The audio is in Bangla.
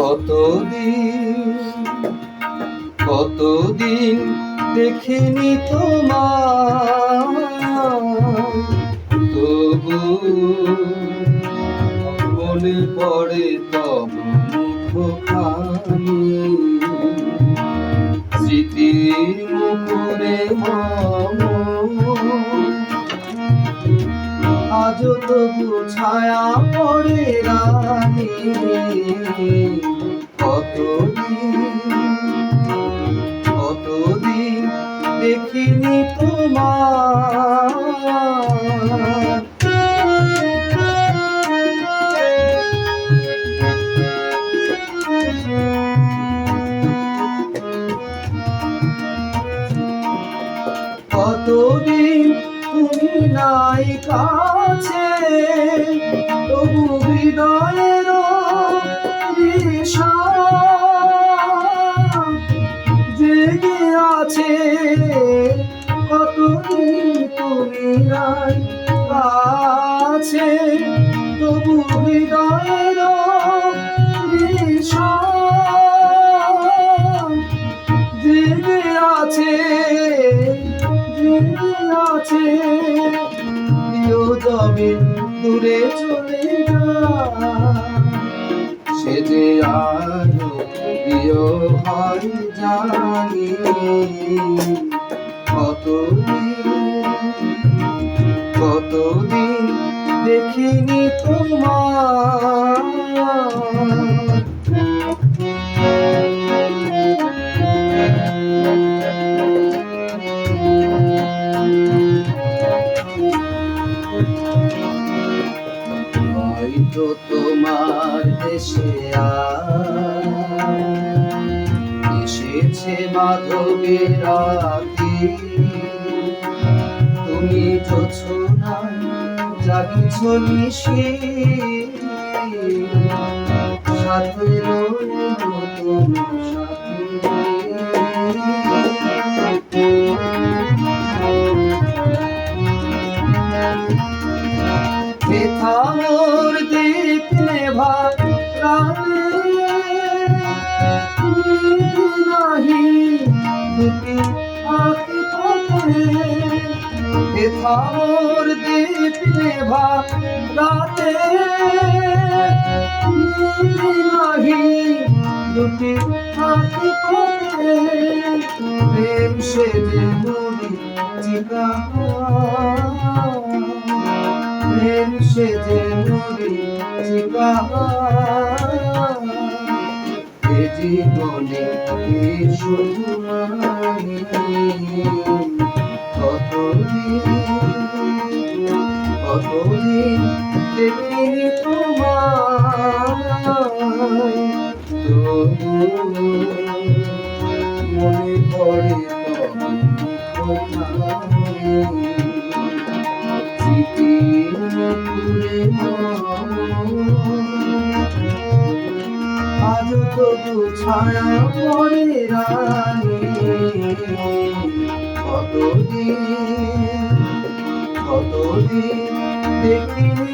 কতদিন কতদিন দেখিনি তোমার তবু মনে পড়ে তব মুখখানি। স্মৃতির মুখরে মম আজ তবু ছায়া পড়ে রানী। কতদিন দেখিনি তোমার। কতদিন নাই কাছে তবু হৃদয়ের জেগে আছে। কত তুমি নাই যাবে দূরে চলে সে যে আর প্রিয় হয় জানি কতদিন কতদিন দেখিনি তোমার হয়তো তোমার দেশে এসেছে মাধবের তুমি যোছো না জাগিছ নিশি। সাথে তোমার ব্যথা আঁকি পথে ব্যথা মোর দেখলে ভাই রাতে নাহি দুটি আঁকি পথে প্রেম সে যে মুড়ি চিকা প্রেম সে যে নুরি চিকা জীবনে শুধু আমি তবু ছায়া পড়ে রানী। কতদিন কতদিন দেখিনি